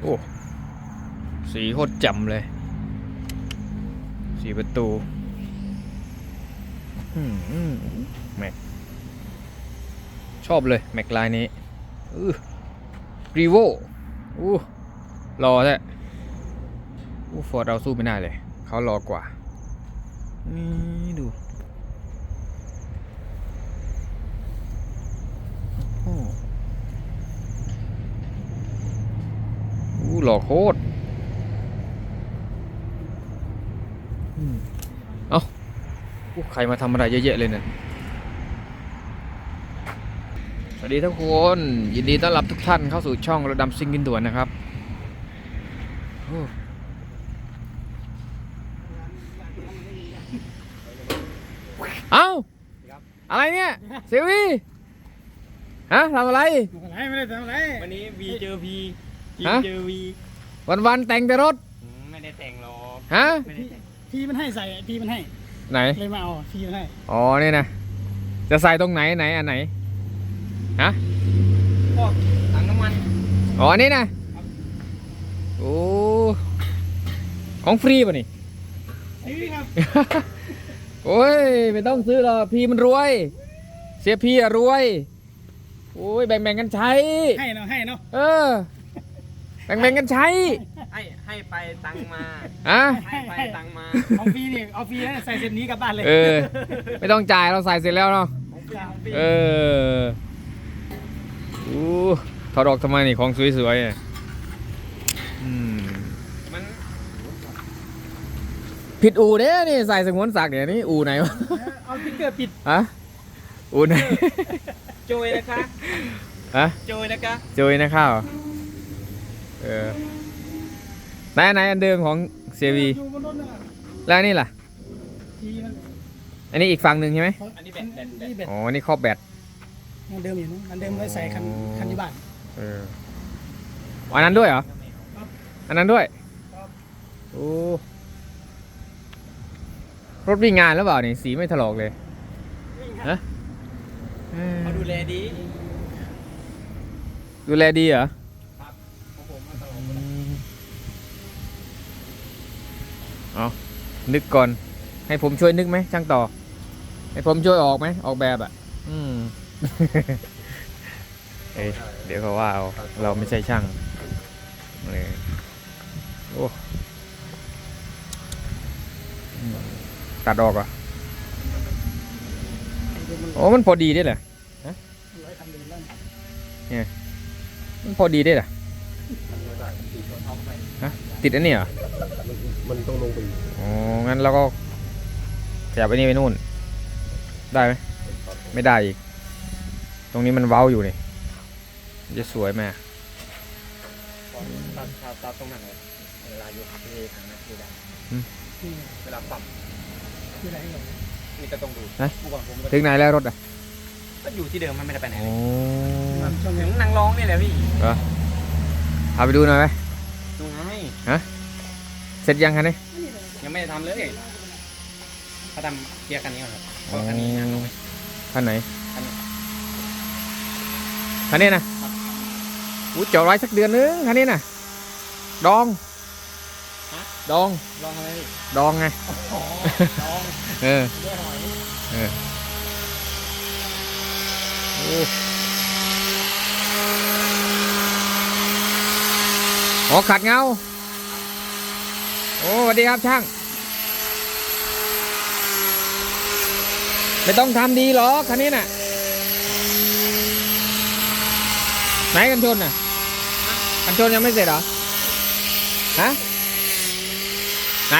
โอ้ สีโคตรจำเลย สีประตูแม็ก ชอบเลย แม็กลายนี้อือรีโวอู้รอแท้อู้ฟอร์ดเราสู้ไม่ได้เลย เขารอกว่า นี่ดู โอ้อู้ หล่อโคตรอืมเอ้าอู้ใครมาทำอะไรเยอะแยะเลยเนี่ย สวัสดีทุกคน ยินดีต้อนรับทุกท่านเข้าสู่ช่องระดำซิงกินด่วนนะครับโอ้เอ้า อะไรเนี่ยเซวีฮะทำอะไรอะไรไม่ได้ทำอะไร วันนี้วีเจอพีพี ฮะเจอวีวันวันๆแต่งแต่รถอืมไม่ได้แต่งหรอกฮะไม่ได้แต่งพี่มันให้ใส่พี่มันให้ ไหนเลยมาเอาพี่มันให้อ๋อนี่นะจะใส่ตรงไหนไหนอันไหนฮะพวกถังน้ำมันอ๋ออันนี่นะโอ้ของฟรีป่ะนี่ ซื้อครับ โอ้ยไม่ต้องซื้อหรอกพี่มันรวย เสียพี่อะรวยโอ้ยแบ่งๆกันใช้ ให้เนาะให้เนาะเออ แบ่งๆกันใช้ให้ให้ไปตังมา อะ ให้ไปตังมาของฟรีนี่เอาฟรีแล้วใส่เส้นนี้กลับบ้านเลยเออ ไม่ต้องจ่ายเราใส่เสร็จแล้วเนาะของฟรีของฟรีเอออู้ถอดออกทำไมนี่ของสวยๆอะอืมมันผิดอู่เด้นี่ใส่สงวนศักดิ์เดี๋ยวนี้อู่ไหนวะเอาสติ๊กเกอร์ปิดฮะอู่ไหนโจยนะคะ ฮะโจยนะคะจุยนะข้าว เออไหนไหนอันเดิมของเซวีอยู่บนรถนั่นน่ะแล้วอันนี่ล่ะ ทีมันอันนี้อีกฝั่งหนึ่งใช่ไหมอันนี้แบตแบตแบต นี่เบ็ดอ๋ออันนี่ครอบแบตมันเดิมอยู่นะมันเดิมไว้ใส่คันคันที่บ้าน เอออ๋ออันนั้นด้วยเหรอ ครับอันนั้นด้วยครับ โอ้รถวิ่งงานแล้วเปล่านี่สีไม่ถลอกเลยฮะเขาดูแลดีดูแลดีเหรอ ของผมมาตลอด เอา นึกก่อน ให้ผมช่วยนึกไหมช่างต่อ ให้ผมช่วยออกไหมออกแบบอะ อืมเอ้ยเดี๋ยวเขาว่าเอาเราไม่ใช่ช่างเลยโอ้ตัดออกอะโอ้มันพอดีได้เหรอเนแล้วมันพอดีได้เหรอฮะติดอันนี้เหรอ มันต้องลงไปอีกอ๋อ งั้นเราก็ขยับไอ้นี่ไปนู่น ได้ไหม ไม่ได้อีก ตรงนี้มันเว้าอยู่นี่มันจะสวยไหมตัดตัดตัดตรงนั้นเลยเวลาอยู่ที่ถังนะดูได้นี่เวลาปรับคืออะไรเหรอนี่ก็ต้องดูไหนเมื่อก่อนผมก็ถึงไหนแล้วรถอะ ก็อยู่ที่เดิมมันไม่ได้ไปไหนโอ้เลยมันช่วงถึนี้งนางร้องนี่แหละพี่พาไปดูหน่อยไหมดูไง เสร็จยังคะนี่ยังไม่ได้ทำเลยเขาทำเคลียร์คันนี้ก่อนครับเพราะคันนี้นะคันไหนคันนี้คันนี้นะอู้จอดไว้สักเดือนนึงคันนี้นะดองดองลองอะไรพี่ดองไงอ๋อลองเออด้วยหอยเออโอ้อ๋อขัดเงา โอ้สวัสดีครับช่าง ไม่ต้องทำดีหรอกคันนี้น่ะ ไหนกันชนน่ะ กันชนยังไม่เสร็จเหรอ ฮะ ไหน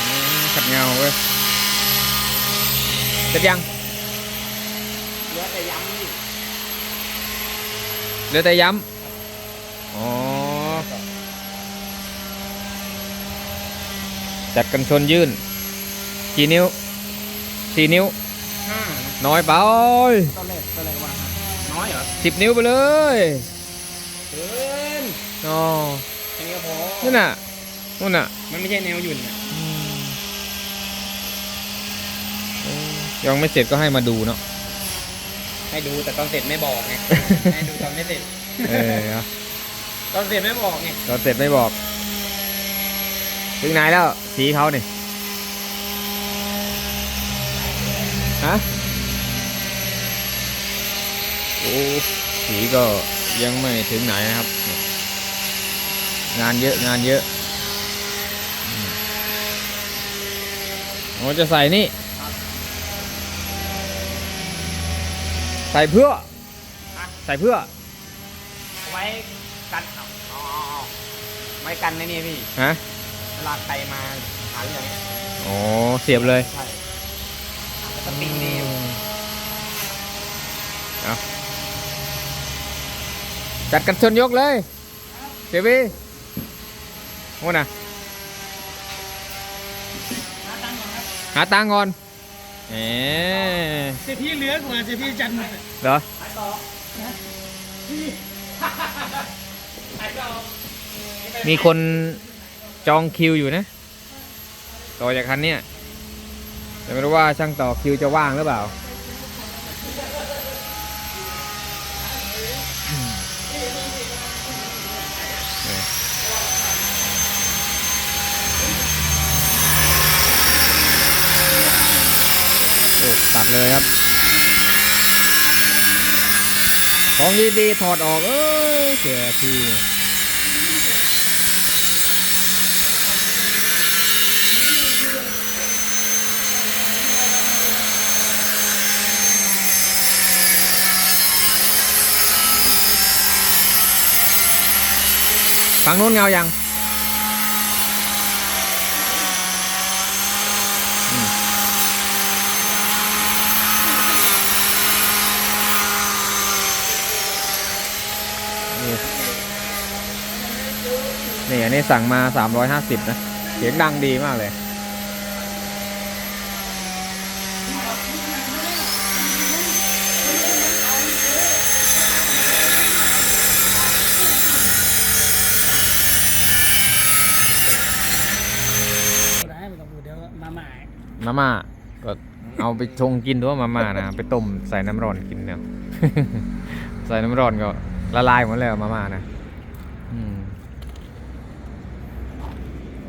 อืมขัดเงาเว้ยเสร็จยังเหลือแต่ย้ำนี่เหลือแต่ย้ำอ๋อ จัดกันชนยื่น กี่นิ้วสี่นิ้ว ห้าน้อยไปตอนแรกตอนแรกว่าน้อยเหรอสิบนิ้วไปเลยเกินอ๋อแค่นี้ก็พอนั่นน่ะนู่นน่ะมันไม่ใช่แนวหยุ่นอะยังไม่เสร็จก็ให้มาดูเนาะให้ให้ดูแต่ตอนเสร็จไม่บอกไง ให้ดูตอนไม่เสร็จ เออเอาตอนเสร็จไม่บอกไง ตอนเสร็จไม่บอก ถึงไหนแล้ว สีเขานี่ฮะโอ้สีก็ยังไม่ถึงไหนนะครับ งานเยอะงานเยอะอืมเราจะใส่นี่ ใส่เพื่อ ใส่เพื่อ ไว้กันเอาอ๋อไว้กันในนี่พี่ ฮะเว ลาใครมาหาเรื่องเนี่ยอ๋อเสียบเลยใช่แล้วก็ปิ้งนี่เอาจัดกันชนยกเลยเสียบีโอ้นะหาตังค์ก่อนเอ๋เสียพี่เหลือกว่าเสียพี่จันหมดอะเหรอมีคน จองคิวอยู่นะ ต่อจากคันเนี้ยแต่ไม่รู้ว่าช่างต่อคิวจะว่างหรือเปล่า ตัดเลยครับ ของดีๆถอดออก เอ้เสียที ฝั่งนู้นเงายังนี่นี่อันนี้สั่งมา 350 นะ เสียงดังดีมากเลย พูดได้ไม่ต้องพูดเดี๋ยวมาใหม่ มาม่าก็เอาไปชงกินด้วยมาม่านะไปต้มใส่น้ำร้อนกินเนี่ยใส่น้ำร้อนก็ละลายหมดแล้วมาม่านะ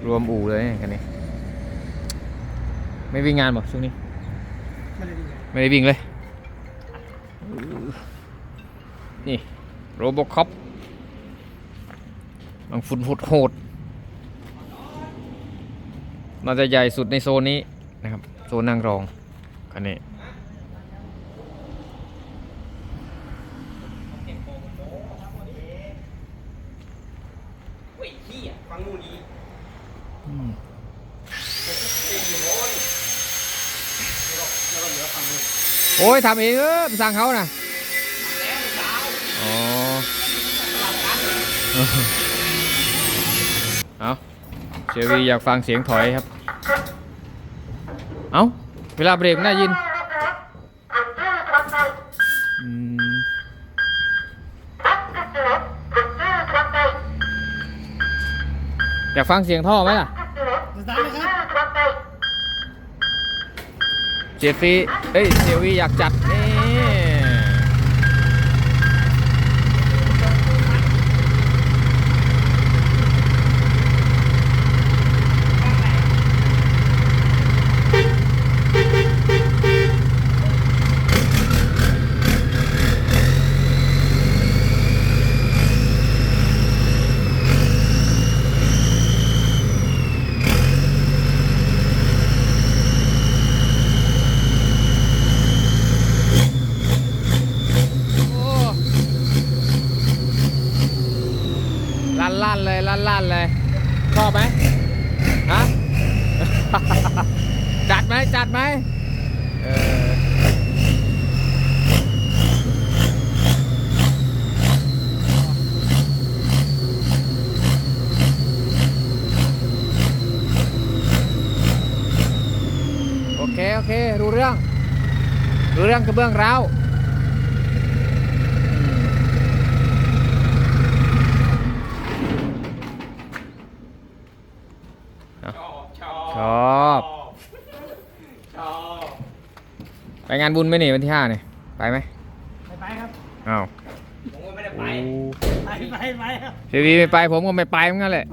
รวมอู่เลยกันนี้ ไม่วิ่งงานบอกช่วงนี้ ไม่ได้วิ่งเลย นี่โรบอคอปบางฟุตฟุตโหดน่าจะใหญ่สุดในโซนนี้ นะครับโซนนางรองคันนี้เฮ้ยพี่อะฟังนู่นดีอืมแล้วก็เหลือฟังนู่นโอ้ยทำเองเออไปสั่งเขานะอ๋อเอาเชลวีอยากฟังเสียงถอยครับ เอาเวลาเบรกไม่ได้ยินอืมอยากฟังเสียงท่อไหมล่ะสตาร์ทเลยครับเจฟฟี่เอ้ยเซลวีอยากจัดนี่โอ้ ลั่นลั่นเลยลั่นลั่นเลยชอบไหมฮะจัดไหมจัดไหมเออโอเค โอเค รู้เรื่อง รู้เรื่องกระเบื้องร้าว ชอบ ชอบชอบ ชอบไปงานบุญไหมนี่วันที่ห้าเนี่ยไปไหมไปครับอ้าวผมก็ไม่ได้โอ้ไป ไปไปไปครับเสียบีไม่ไปผมก็ไม่ไปเหมือนกันแหละ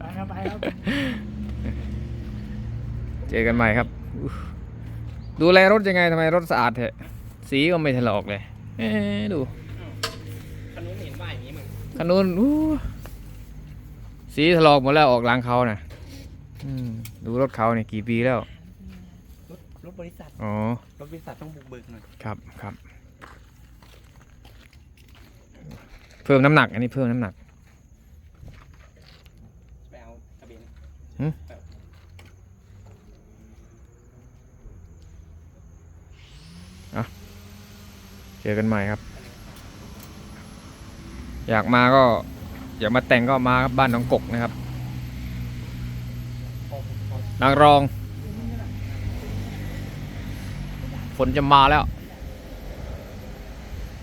ไปครับไปครับเจอกันใหม่ครับอุ๊ยดูแลรถยังไงทำไมรถสะอาดเถอะสีก็ไม่ถลอกเลย เอ๊ะดูคันนู้นเห็นว่าอย่างนี้มึงคันนู้นอู้ สีถลอกหมดแล้วออกหลังเขานะอืมดูรถเขาเนี่ยกี่ปีแล้ว รถรถบริษัท อ๋อ รถบริษัทต้องบุกเบิกหน่อยครับครับ เพิ่มน้ำหนัก อันนี้เพิ่มน้ำหนัก ไปเอาทะเบียนหึเจอกันใหม่ครับ อยากมาก็ อยากมาแต่งก็มาบ้านน้องกกนะครับนางรอง ฝนจะมาแล้ว